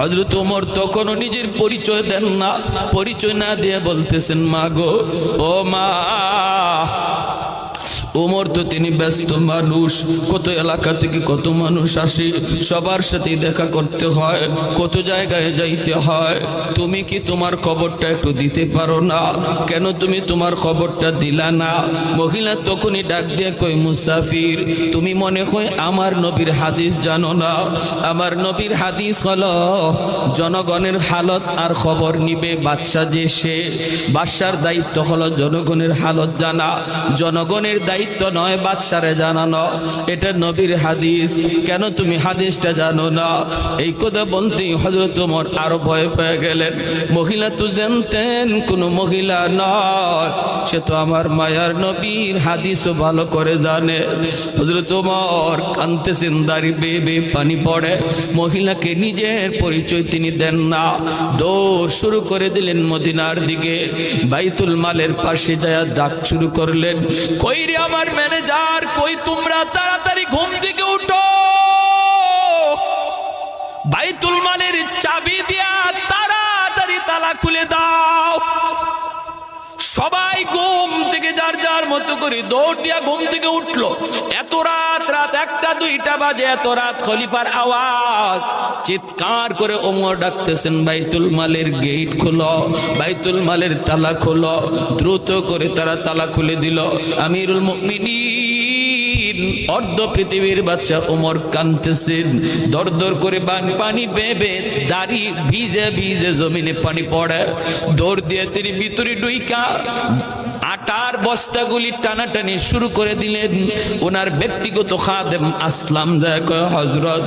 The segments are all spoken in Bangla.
হজরত ওমর তখনও নিজের পরিচয় দেন না, পরিচয় না দিয়ে বলতেছেন, মা গো, ও মা ওমর তো তিনি ব্যস্ত মানুষ। কত এলাকা থেকে কত মানুষ আসে, সবার সাথে দেখা করতে হয়, কত জায়গায় যাইতে হয়। তুমি কি তোমার খবরটা একটু দিতে পারো না? কেন তুমি তোমার খবরটা দিলা না? মহিলা তখনই ডাক দিয়ে কই মুসাফির, তুমি মনে হয় আমার নবীর হাদিস জানো না? আমার নবীর হাদিস হলো, জনগণের হালত আর খবর নিবে বাদশা যে সে। বাদশার দায়িত্ব হলো জনগণের হালত জানা। জনগণের দায়িত্ব নয় বাদশারে জানানো। এটা নবীর হাদিস। কেন তুমি হাদিসটা জানো না? এই কথা বলতেই হজরত ওমর আরও ভয় পেয়ে গেলেন। মহিলা তো জানতেন, কোনো মহিলা নয়। সে তো আমার মায়ার নবীর হাদিসও ভালো করে জানে। হজরত ওমর কানতেছেন, দাড়ি বেয়ে পানি পড়ে। মহিলাকে নিজের পরিচয় তিনি দেন না। দৌড় শুরু করে দিলেন মদিনার দিকে। বাইতুল মালের পাশে যায় ডাক শুরু করলেন রে আমার ম্যানেজার কই, তোমরা তাড়াতাড়ি ঘুম থেকে উঠো। বাইতুল মালের চাবি দিয়া তাড়াতাড়ি তালা খুলে দাও। সবাই ঘুম থেকে যার যার মতো করে দৌড় দিয়া ঘুম থেকে উঠল। এত রাত রাত একটা, দুইটা বাজে, এত রাত খলিফার আওয়াজ। চিৎকার করে ওমর ডাকতেছেন, বাইতুল মালের গেট খোলো, বাইতুল মালের তালা খোলো। দ্রুত করে তারা তালা খুলে দিল। আমিরুল মুমিনিন অর্ধ পৃথিবীর বাচ্চা উমর কানতেছেন দর করে পানি পানি বেবে দাড়ি ভিজে ভিজে জমিনে পানি পড়ে। দৌড় দিয়ে তিনি ভিতরে ডুইকা আটার বস্তাগুলি টানাটানি শুরু করে দিলেন। ওনার ব্যক্তিগত খাদেম আসলাম হজরত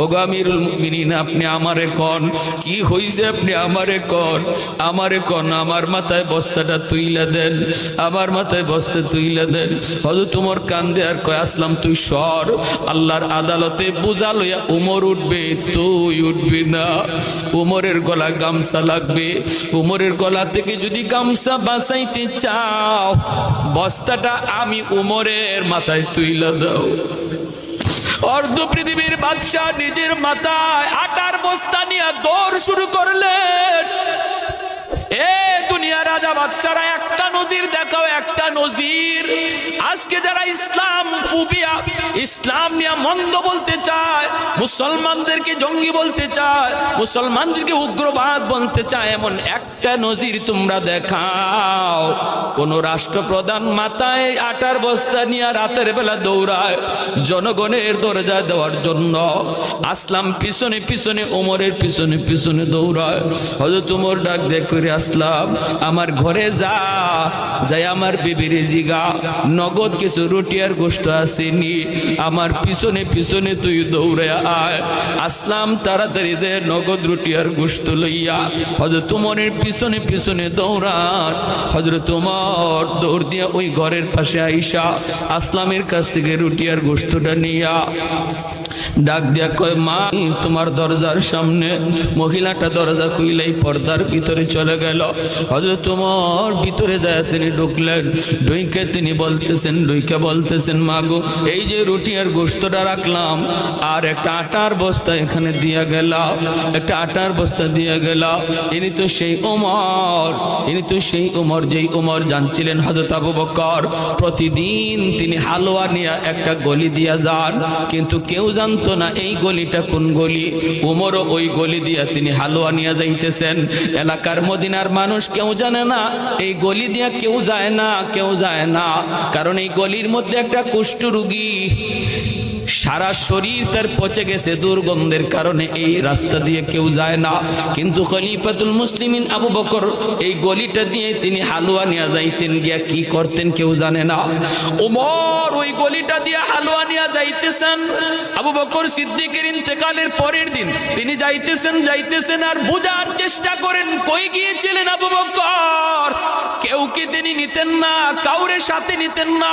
ওগামিরুল মুমিনিন, আপনি আমারে কন? কি হইছে আপনি আমারে কন? আমারে কন? আমার মাথায় বস্তাটা তুইলা দেন। আমার মাথায় বস্তা তুইলা দেন। হজরত তোমার কান্দে আর কয়, আসলাম, তুই সর। আল্লাহর আদালতে বোঝা লইয়া উমর উঠবে, তুই উঠবি না। উমরের গলা গামছা লাগবে। উমরের গলা থেকে যদি গামছা বাঁচাইতে চাও বস্তাটা আমি উমরের মাথায় তুইলা দাও। অর্ধ পৃথিবীর বাদশাহ নিজের মাথায় আটার বস্তা নিয়ে দৌড় শুরু করলেন। রাজা বাচ্চারা, একটা নজির দেখাও, একটা নজির। আজকে যারা ইসলাম ফুবিয়া ইসলাম নিয়ে মন্দ বলতে চায়, মুসলমানদেরকে জঙ্গি বলতে চায়, মুসলমানদেরকে উগ্রবাদ বলতে চায়, এমন একটা নজির তোমরা দেখাও। কোন রাষ্ট্রপ্রধান মাথায় আটার বস্তা নিয়ে রাতের বেলা দৌড়ায়, জনগণের দরজা দেওয়ার জন্য। আসলাম পিছনে পিছনে, ওমরের পিছনে পিছনে দৌড়ায়। হয়তো তোমার ডাক দেখ করে আসলাম, আমার ঘরে যা, যাই আমার বিবির জিগা। নগদ কিছু রুটি আর গোষ্ঠ আসেনি। আমার পিছনে পিছনে তুই দৌড়ে আয়। আসলাম তাড়াতাড়ি যে নগদ রুটি আর গোষ্ঠ লইয়া। হজরত তোমারের পিছনে পিছনে দৌড়ান। হজরত তোমার দৌড় দিয়া ওই ঘরের পাশে আইসা আসলামের কাছ থেকে রুটি আর গোষ্ঠটা নিয়া। ডাক দিয়া কয়, মা, তোমার দরজার সামনে মহিলাটা দরজা খুইলেই পর্দার ভিতরে চলে গেল। হজরত তোমার ভিতরে যায় তিনি ঢুকলেন। ডুইকে তিনি বলতেছেন ডুইকে বলতেছেন মাগো এই যে রুটি আর গোস্তটা রাখলাম, আর একটা আটার বস্তা এখানে দিয়া গেল একটা আটার বস্তা দিয়া গেল ইনি তো সেই ওমর ইনি তো সেই ওমর যেই ওমর জানছিলেন হজরত আবু বকর। প্রতিদিন তিনি হালুয়া নিয়ে একটা গলি দিয়া যান, কিন্তু কেউ জানতো না এই গলিটা কোন গলি। উমরও ওই গলি দিয়া তিনি হালুয়া নিয়ে যাইতেছেন। এলাকার মদিনার মানুষ কেউ জানে না এই গলি দিয়া কেউ যায় না, কেউ যায় না। কারণ এই গলির মধ্যে একটা কুষ্ঠ রুগী সারা শরীর তার পচে গেছে দুর্গন্ধের কারণে। এই রাস্তা দিয়ে কেউ যায় না। কিন্তু খলিফাতুল মুসলিমিন আবু বকর এই গলিটা দিয়ে তিনি হালুয়া নিয়ে যাইতেন। গিয়া কি করতেন কেউ জানে না। ওমর ওই গলিটা দিয়ে হালুয়া নিয়ে যাইতেছেন। আবু বকর সিদ্দিকের ইন্তেকালের পরের দিন তিনি যাইতেছেন যাইতেছেন আর বোঝার চেষ্টা করেন, কই গিয়েছিলেন আবু বকর? কেউ কি তিনি নিতেন না? কাউরে সাথে নিতেন না?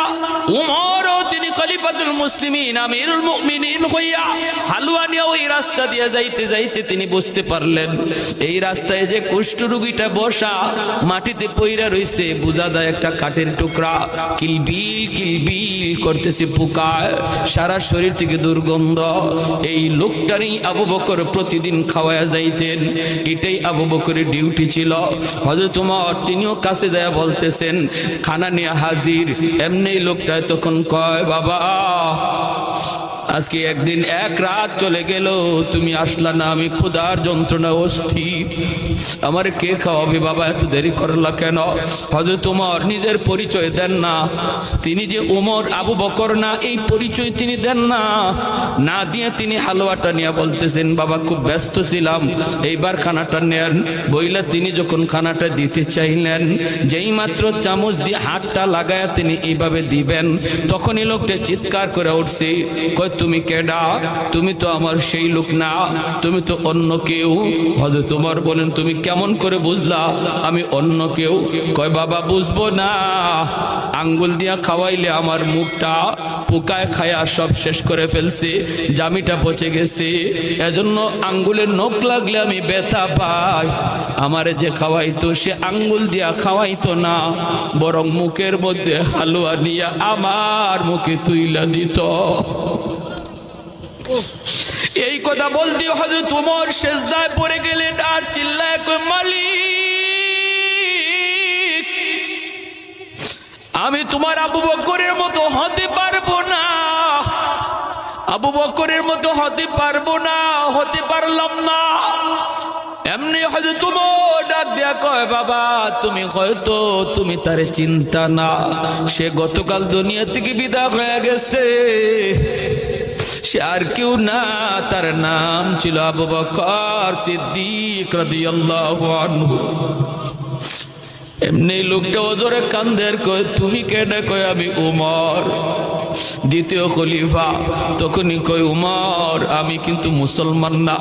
উমরও তিনি খলিফাতুল মুসলিমিন, আমিরুল হালুয়া রাস্তা দিয়ে যাইতে যাইতে তিনি বুঝতে পারলেন, এই রাস্তায় যে কুষ্ঠ রুগীটা বসা মাটিতে একটা কাঠের টুকরা, কিলবিল কিলবিল করতেছে সারা শরীর থেকে দুর্গন্ধ। এই লোকটারই আবু বকর প্রতিদিন খাওয়ায়া যাইতেন, এটাই আবু বকরের ডিউটি ছিল। হযরত উমর তিনিও কাছে যায় বলতেছেন, খানা নিয়ে হাজির। এমনি লোকটা তখন কয়, বাবা আজকে একদিন এক রাত চলে গেল, তুমি আসলা না, আমি ক্ষুধার যন্ত্রণা অস্থির। আমার কে খাওয়াবে বাবা, এত দেরি করলা কেন? হয়তো তোমার নিজের পরিচয় দেন না। তিনি যে উমর আবু বকর না, এই পরিচয় তিনি দেন না। না দিয়ে তিনি হালুয়াটা নিয়ে বলতেছেন, বাবা, খুব ব্যস্ত ছিলাম। এইবার খানাটা নেন। বইলা তিনি যখন খানাটা দিতে চাইলেন, যেই মাত্র চামচ দিয়ে হাতটা লাগায় তিনি এইভাবে দিবেন। তখনই লোকটা চিৎকার করে উঠছে কয় তুমি কেডা? তুমি তো আমার সেই লোক না। তুমি তো অন্য কেউ। হয়তো তোমার বলেন তুমি কেমন করে বুঝলা? আমি অন্য কেউ। কয়, বাবা, বুঝব না। আঙ্গুল দিয়া খাওয়াইলে আমার মুখটা পোকায় খায়া সব শেষ করে ফেলছে। জামিটা পচে গেছে। এজন্য আঙ্গুলের নখ লাগলে আমি ব্যথা পাই। আমার যে খাওয়াইতো, সে আঙ্গুল দিয়া খাওয়াইতো না। বরং মুখের মধ্যে হালুয়া নিয়ে আমার মুখে তুইলা দিত। এই কথা বলতে হজরত তোমার শেষদায় পড়ে গেলেন আর চিল্লায় মালিক, আমি তোমার আবু বকরের মতো হতে পারব না। আবু বকরের মতো হতে পারব না, হতে পারলাম না। এমনি হয়তো তোমার ডাক দেয়া কয়, বাবা, তুমি হয়তো, তুমি তারে চিন্তা না। সে গতকাল দুনিয়া থেকে বিদা হয়ে গেছে। সে আর কেউ না, তার নাম ছিল আবু বকর সিদ্দিক রাদিয়াল্লাহু এমনি লোকটা ওজরে কান্দের কয়, তুমি কেডে কয় আমি উমর? দ্বিতীয় খলিফা, তখনই কয়, উমর, আমি কিন্তু মুসলমান না।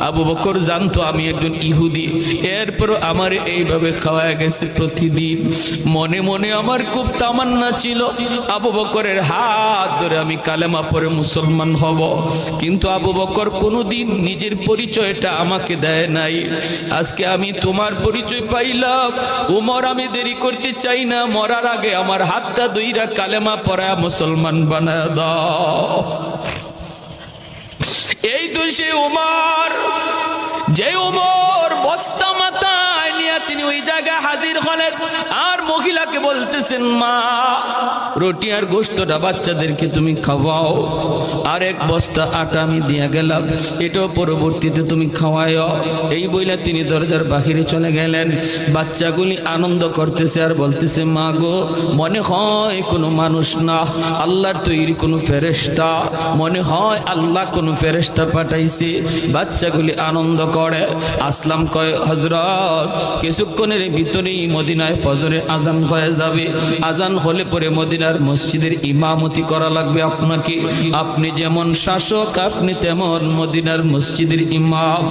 আবু বকর জানতো আমি একজন ইহুদি। এরপর আমার এইভাবে খাওয়া গেছে প্রতিদিন। মনে মনে আমার খুব তামান্না ছিল। আবু বকরের হাত ধরে আমি কালেমা পরে মুসলমান হব। কিন্তু আবু বকর কোনোদিন নিজের পরিচয়টা আমাকে দেয় নাই। আজকে আমি তোমার পরিচয় পাইলাম। উমর, আমি দেরি করতে চাই না। মরার আগে আমার হাতটা দুইরা কালেমা পড়া মুসলমান বানায় দাও। এই তো সে উমার যে উমর বস্তা নিয়ে তিনি ওই জায়গায় হাজির হলেন। আর মহিলাকে বলতেছেন, মা, রুটি আর গোস্তটা বাচ্চাদেরকে তুমি খাওয়াও। আর এক বস্তা আটা আমি দিয়া গেলাম, এটাও পরবর্তীতে তুমি খাওয়াও এই বইলা তিনি দরজার বাহিরে চলে গেলেন। বাচ্চাগুলি আনন্দ করতেছে আর বলতেছে, মা গো, মনে হয় কোনো মানুষ না, আল্লাহর তৈরি কোনো ফেরেস্তা মনে হয় আল্লাহ কোনো ফেরেস্তা পাঠাইছে। বাচ্চাগুলি আনন্দ করে, আসলাম কয় হজরত কিছুক্ষণের ভিতরেই মদিনায় ফজরের আজান হয়ে যাবে। আজান হলে পরে মদিনার মসজিদের ইমামতি করা লাগবে আপনাকে। আপনি যেমন শাসক, আপনি তেমন মদিনার মসজিদের ইমাম।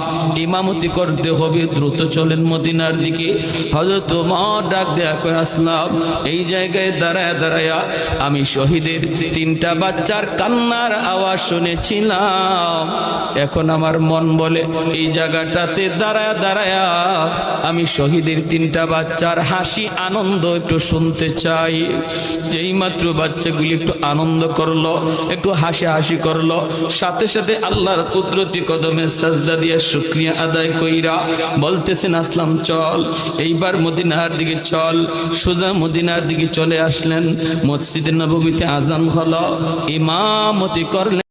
ইমামতি করতে হবে, দ্রুত চলেন মদিনার দিকে। হজরত তোমার ডাক দেয়া করে আসলাম, এই জায়গায় দাঁড়ায়, দাঁড়ায়া আমি শহীদের তিনটা বাচ্চার কান্নার আওয়াজ শুনেছিলাম। এখন আমার মন বলে, এই জায়গাটাতে দাঁড়ায়, দাঁড়ায়া আমি শহীদের তিনটা বাচ্চার হাসি, আনন্দ একটু শুনতে চাই। যেই মাত্র বাচ্চাগুলি একটু আনন্দ করল, একটু হাসি হাসি করল, সাথে সাথে আল্লাহর কুদরতি কদমে সাজদা দিয়ে শুক্রিয়া আদায় কইরা বলতেছেন, আসলাম, চল। এইবার মদিনার দিকে চল। সোজা মদিনার দিকে চলে আসলেন। মসজিদের নবমীতে আজান হলো। ইমামতি করলেন